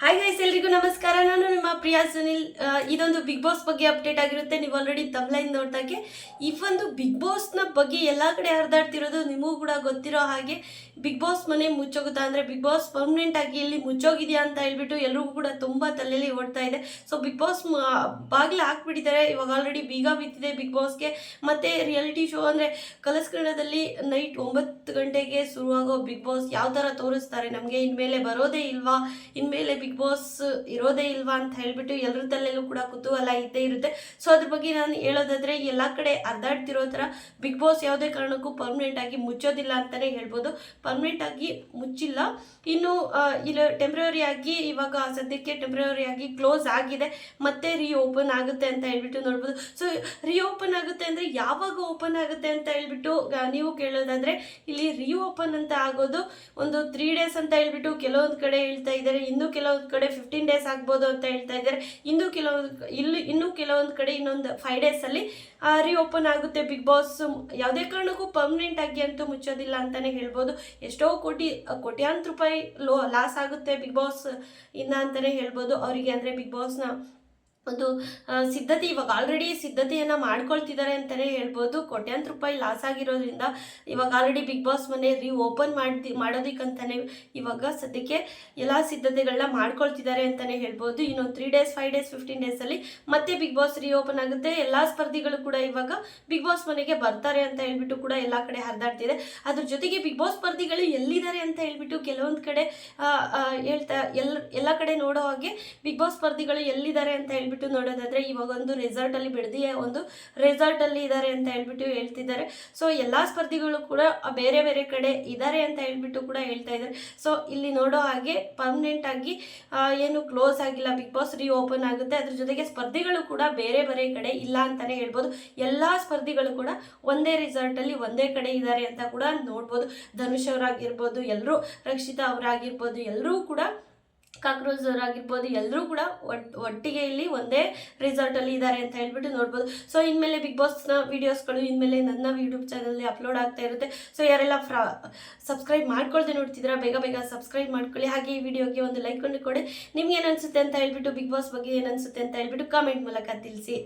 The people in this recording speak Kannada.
ಹಾಯ್ ಗೈಸ್ ಎಲ್ರಿಗೂ ನಮಸ್ಕಾರ. ನಾನು ನಿಮ್ಮ ಪ್ರಿಯಾ ಸುನಿಲ್. ಇದೊಂದು ಬಿಗ್ ಬಾಸ್ ಬಗ್ಗೆ ಅಪ್ಡೇಟ್ ಆಗಿರುತ್ತೆ. ನೀವು ಆಲ್ರೆಡಿ ತಮ್ಲೈನ್ ನೋಡ್ದಾಗೆ. ಈ ಒಂದು ಬಿಗ್ ಬಾಸ್ನ ಬಗ್ಗೆ ಎಲ್ಲ ಕಡೆ ಹರಿದಾಡ್ತಿರೋದು ನಿಮಗೂ ಕೂಡ ಗೊತ್ತಿರೋ ಹಾಗೆ ಬಿಗ್ ಬಾಸ್ ಮನೆ ಮುಚ್ಚೋಗುತ್ತಾ ಅಂದರೆ ಬಿಗ್ ಬಾಸ್ ಪರ್ಮನೆಂಟ್ ಆಗಿ ಇಲ್ಲಿ ಮುಚ್ಚೋಗಿದೆಯಾ ಅಂತ ಹೇಳ್ಬಿಟ್ಟು ಎಲ್ರಿಗೂ ಕೂಡ ತುಂಬ ತಲೆಯಲ್ಲಿ ಓಡ್ತಾ ಇದೆ. ಸೊ ಬಿಗ್ ಬಾಸ್ ಬಾಗಿಲು ಹಾಕ್ಬಿಟ್ಟಿದ್ದಾರೆ. ಇವಾಗ ಆಲ್ರೆಡಿ ಬೀಗ ಬಿತ್ತಿದೆ ಬಿಗ್ ಬಾಸ್ಗೆ ಮತ್ತು ರಿಯಾಲಿಟಿ ಶೋ ಅಂದರೆ ಕಲರ್ಸ್ ಕನ್ನಡದಲ್ಲಿ ನೈಟ್ ಒಂಬತ್ತು ಗಂಟೆಗೆ ಶುರುವಾಗೋ ಬಿಗ್ ಬಾಸ್ ಯಾವ ಥರ ತೋರಿಸ್ತಾರೆ? ನಮಗೆ ಇನ್ಮೇಲೆ ಬರೋದೇ ಇಲ್ವಾ? ಇನ್ಮೇಲೆ ಬಿಗ್ ಬಾಸ್ ಇರೋದೇ ಇಲ್ವಾ ಅಂತ ಹೇಳ್ಬಿಟ್ಟು ಎಲ್ಲರ ತಲೆಯಲ್ಲೂ ಕೂಡ ಕುತೂಹಲ ಇದ್ದೇ ಇರುತ್ತೆ. ಸೊ ಅದ್ರ ಬಗ್ಗೆ ನಾನು ಹೇಳೋದಾದ್ರೆ ಎಲ್ಲ ಕಡೆ ಅದ್ದಾಡ್ತಿರೋ ಥರ ಬಿಗ್ ಬಾಸ್ ಯಾವುದೇ ಕಾರಣಕ್ಕೂ ಪರ್ಮನೆಂಟ್ ಆಗಿ ಮುಚ್ಚೋದಿಲ್ಲ ಅಂತಲೇ ಹೇಳ್ಬೋದು. ಪರ್ಮನೆಂಟ್ ಆಗಿ ಮುಚ್ಚಿಲ್ಲ. ಇನ್ನು ಇಲ್ಲಿ ಇಲ್ಲ ಟೆಂಪ್ರವರಿ ಆಗಿ ಇವಾಗ ಸದ್ಯಕ್ಕೆ ಟೆಂಪ್ರವರಿ ಆಗಿ ಕ್ಲೋಸ್ ಆಗಿದೆ. ಮತ್ತೆ ರೀ ಓಪನ್ ಆಗುತ್ತೆ ಅಂತ ಹೇಳ್ಬಿಟ್ಟು ನೋಡ್ಬೋದು. ಸೊ ರೀ ಓಪನ್ ಆಗುತ್ತೆ ಅಂದರೆ ಯಾವಾಗ ಓಪನ್ ಆಗುತ್ತೆ ಅಂತ ಹೇಳ್ಬಿಟ್ಟು ನೀವು ಕೇಳೋದಾದ್ರೆ ಇಲ್ಲಿ ರೀ ಓಪನ್ ಅಂತ ಆಗೋದು ಒಂದು ತ್ರೀ ಡೇಸ್ ಅಂತ ಹೇಳ್ಬಿಟ್ಟು ಕೆಲವೊಂದು ಕಡೆ ಹೇಳ್ತಾ ಇದ್ದಾರೆ. ಇನ್ನು ಕೆಲವೊಂದು ಕಡೆ ಫಿಫ್ಟೀನ್ ಡೇಸ್ ಆಗ್ಬೋದು ಅಂತ ಹೇಳ್ತಾ ಇದ್ದಾರೆ. ಇಂದು ಕೆಲವೊಂದು ಇಲ್ಲಿ ಇನ್ನೂ ಕೆಲವೊಂದು ಕಡೆ ಇನ್ನೊಂದು ಫೈವ್ ಡೇಸಲ್ಲಿ ರೀ ಓಪನ್ ಆಗುತ್ತೆ. ಬಿಗ್ ಬಾಸ್ ಯಾವುದೇ ಕಾರಣಕ್ಕೂ ಪರ್ಮನೆಂಟ್ ಆಗಿ ಅಂತೂ ಮುಚ್ಚೋದಿಲ್ಲ ಅಂತಲೇ ಹೇಳ್ಬೋದು. ಎಷ್ಟೋ ಕೋಟಿ, ಕೋಟ್ಯಾಂತರ ರೂಪಾಯಿ ಲೋ ಲಾಸ್ ಆಗುತ್ತೆ ಬಿಗ್ ಬಾಸ್ ಇಂದ ಅಂತಲೇ ಹೇಳ್ಬೋದು. ಅವರಿಗೆ ಅಂದರೆ ಬಿಗ್ ಬಾಸ್ನ ಒಂದು ಸಿದ್ಧತೆ, ಇವಾಗ ಆಲ್ರೆಡಿ ಸಿದ್ಧತೆಯನ್ನು ಮಾಡ್ಕೊಳ್ತಿದ್ದಾರೆ ಅಂತಲೇ ಹೇಳ್ಬೋದು. ಕೋಟ್ಯಾಂತರ ರೂಪಾಯಿ ಲಾಸ್ ಆಗಿರೋದ್ರಿಂದ ಇವಾಗ ಆಲ್ರೆಡಿ ಬಿಗ್ ಬಾಸ್ ಮನೆ ರೀ ಓಪನ್ ಮಾಡಿ ಮಾಡೋದಕ್ಕಂತಾನೆ ಇವಾಗ ಸದ್ಯಕ್ಕೆ ಎಲ್ಲ ಸಿದ್ಧತೆಗಳನ್ನ ಮಾಡ್ಕೊಳ್ತಿದ್ದಾರೆ ಅಂತಲೇ ಹೇಳ್ಬೋದು. ಇನ್ನು three days five days fifteen ಡೇಸಲ್ಲಿ ಮತ್ತೆ ಬಿಗ್ ಬಾಸ್ ರೀ ಓಪನ್ ಆಗುತ್ತೆ. ಎಲ್ಲ ಸ್ಪರ್ಧಿಗಳು ಕೂಡ ಇವಾಗ ಬಿಗ್ ಬಾಸ್ ಮನೆಗೆ ಬರ್ತಾರೆ ಅಂತ ಹೇಳ್ಬಿಟ್ಟು ಕೂಡ ಎಲ್ಲ ಕಡೆ ಹರಿದಾಡ್ತಿದೆ. ಅದ್ರ ಜೊತೆಗೆ ಬಿಗ್ ಬಾಸ್ ಸ್ಪರ್ಧಿಗಳು ಎಲ್ಲಿದ್ದಾರೆ ಅಂತ ಹೇಳ್ಬಿಟ್ಟು ಕೆಲವೊಂದು ಕಡೆ ಹೇಳ್ತಾ, ಎಲ್ಲ ಎಲ್ಲ ಕಡೆ ನೋಡೋ ಹಾಗೆ ಬಿಗ್ ಬಾಸ್ ಸ್ಪರ್ಧಿಗಳು ಎಲ್ಲಿದ್ದಾರೆ ಅಂತ ಹೇಳ್ಬಿಟ್ಟು ನೋಡೋದಾದ್ರೆ ಇವಾಗ ಒಂದು ರೆಸಾರ್ಟಲ್ಲಿ ಬಿಡದಿಯ ಒಂದು ರೆಸಾರ್ಟಲ್ಲಿ ಇದ್ದಾರೆ ಅಂತ ಹೇಳ್ಬಿಟ್ಟು ಹೇಳ್ತಿದ್ದಾರೆ. ಸೊ ಎಲ್ಲಾ ಸ್ಪರ್ಧಿಗಳು ಕೂಡ ಬೇರೆ ಬೇರೆ ಕಡೆ ಇದ್ದಾರೆ ಅಂತ ಹೇಳ್ಬಿಟ್ಟು ಕೂಡ ಹೇಳ್ತಾ ಇದ್ದಾರೆ. ಸೊ ಇಲ್ಲಿ ನೋಡೋ ಹಾಗೆ ಪರ್ಮನೆಂಟ್ ಆಗಿ ಏನು ಕ್ಲೋಸ್ ಆಗಿಲ್ಲ ಬಿಗ್ ಬಾಸ್ ರೀ ಓಪನ್ ಆಗುತ್ತೆ. ಅದ್ರ ಜೊತೆಗೆ ಸ್ಪರ್ಧಿಗಳು ಕೂಡ ಬೇರೆ ಬೇರೆ ಕಡೆ ಇಲ್ಲ ಅಂತಾನೆ ಹೇಳ್ಬೋದು. ಎಲ್ಲಾ ಸ್ಪರ್ಧಿಗಳು ಕೂಡ ಒಂದೇ ರೆಸಾರ್ಟಲ್ಲಿ ಒಂದೇ ಕಡೆ ಇದ್ದಾರೆ ಅಂತ ಕೂಡ ನೋಡ್ಬೋದು. ಧನುಷ್ ಅವರಾಗಿರ್ಬೋದು, ಎಲ್ಲರೂ ರಕ್ಷಿತಾ ಅವರಾಗಿರ್ಬೋದು, ಎಲ್ಲರೂ ಕೂಡ ಕಾಕ್ರೋಚ್ ಅವರಾಗಿರ್ಬೋದು ಎಲ್ಲರೂ ಕೂಡ ಒಟ್, ಒಟ್ಟಿಗೆ ಇಲ್ಲಿ ಒಂದೇ ರಿಸಾರ್ಟಲ್ಲಿ ಇದ್ದಾರೆ ಅಂತ ಹೇಳ್ಬಿಟ್ಟು ನೋಡ್ಬೋದು. ಸೊ ಇನ್ಮೇಲೆ ಬಿಗ್ ಬಾಸ್ನ ವೀಡಿಯೋಸ್ಗಳು ಇನ್ಮೇಲೆ ನನ್ನ ಯೂಟ್ಯೂಬ್ ಚಾನಲ್ಲಿ ಅಪ್ಲೋಡ್ ಆಗ್ತಾ ಇರುತ್ತೆ. ಸೊ ಯಾರೆಲ್ಲ ಫ್ರಾ ಸಬ್ಸ್ಕ್ರೈಬ್ ಮಾಡ್ಕೊಳ್ದೆ ನೋಡ್ತಿದ್ದೀರಾ, ಬೇಗ ಬೇಗ ಸಬ್ಸ್ಕ್ರೈಬ್ ಮಾಡ್ಕೊಳ್ಳಿ. ಹಾಗೆ ಈ ವಿಡಿಯೋಗೆ ಒಂದು ಲೈಕ್ ಕೊಂಡು ಕೊಡಿ. ನಿಮ್ಗೆ ಏನು ಅನಿಸುತ್ತೆ ಅಂತ ಹೇಳ್ಬಿಟ್ಟು ಬಿಗ್ ಬಾಸ್ ಬಗ್ಗೆ ಏನು ಅನಿಸುತ್ತೆ ಅಂತ ಹೇಳ್ಬಿಟ್ಟು ಕಾಮೆಂಟ್ ಮೂಲಕ ತಿಳಿಸಿ.